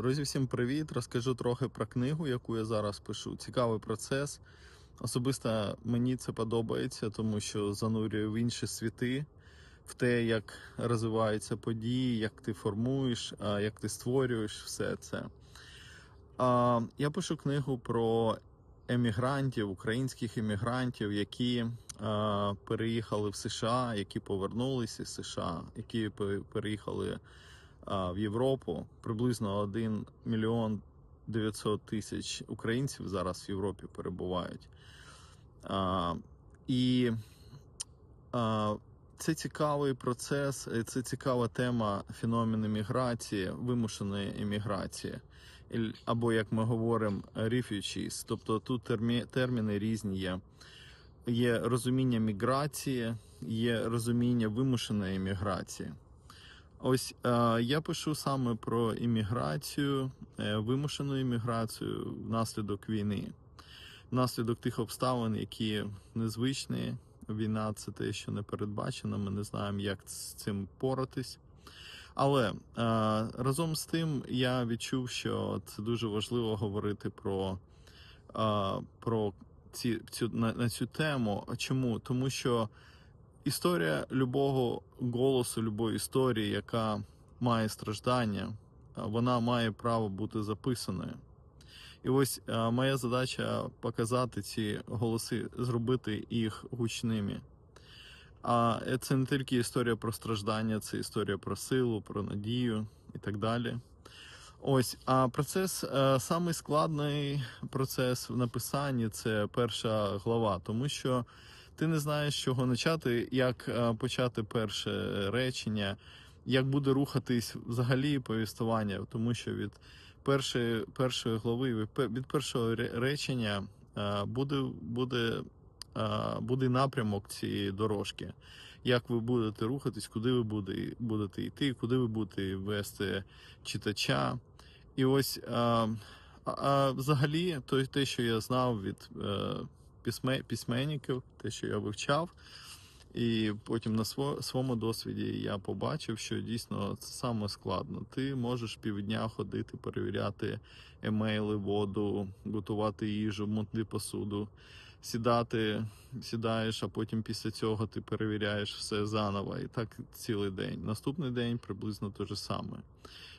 Друзі, всім привіт! Розкажу трохи про книгу, яку я зараз пишу. Цікавий процес. Особисто мені це подобається, тому що занурює в інші світи, в те, як розвиваються події, як ти формуєш, як ти створюєш все це. Я пишу книгу про емігрантів, українських емігрантів, які переїхали в США, які повернулися з США, які переїхали в Європу. Приблизно 1 мільйон 900 тисяч українців зараз в Європі перебувають. І це цікавий процес, це цікава тема феномен еміграції, вимушеної еміграції. Або, як ми говоримо, refugees. Тобто тут термі, терміни різні є. Є розуміння міграції, є розуміння вимушеної еміграції. Ось е, я пишу саме про імміграцію, е, вимушену імміграцію внаслідок війни, внаслідок тих обставин, які незвичні. Війна це те, що не передбачено. Ми не знаємо, як з цим поратись. Але е, разом з тим я відчув, що це дуже важливо говорити про, про ці, цю, на, на цю тему. Чому? Тому що історія любого голосу, любої історії, яка має страждання, вона має право бути записаною. І ось моя задача показати ці голоси, зробити їх гучними. А е, це не тільки історія про страждання, це історія про силу, про надію і так далі. Ось, а процес, е, самий складний процес в написанні це перша глава, тому що ти не знаєш, з чого почати, як е, почати перше речення, як буде рухатись взагалі повістування, тому що від першої, першої глави, від першого речення е, буде, буде, е, буде напрямок цієї дорожки. Як ви будете рухатись, куди ви буде- будете йти, куди ви будете вести читача. І ось а, а, взагалі, то, те, що я знав від е, письменників, те, що я вивчав, і потім на сво, своєму досвіді я побачив, що дійсно це саме складно. Ти можеш півдня ходити, перевіряти емейли, воду, готувати їжу, мити посуду, сідати, сідаєш, а потім після цього ти перевіряєш все заново. І так цілий день. Наступний день приблизно те ж саме.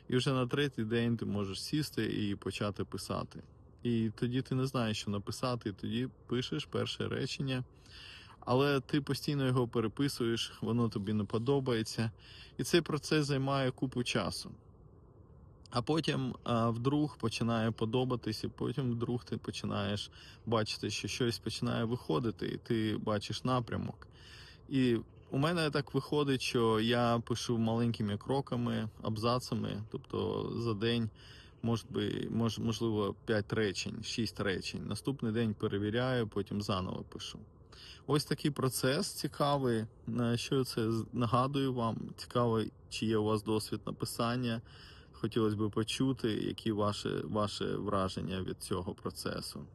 І вже на третій день ти можеш сісти і почати писати. І тоді ти не знаєш, що написати, і тоді пишеш перше речення, але ти постійно його переписуєш, воно тобі не подобається. І цей процес займає купу часу. А потім а, вдруг починає подобатись, і потім вдруг ти починаєш бачити, що щось починає виходити, і ти бачиш напрямок. І у мене так виходить, що я пишу маленькими кроками, абзацами, тобто за день, може би, мож, можливо, 5 речень, 6 речень. Наступний день перевіряю, потім заново пишу. Ось такий процес цікавий. На що це нагадую вам? Цікаво, чи є у вас досвід написання. Хотілося б почути, які ваші, ваші враження від цього процесу.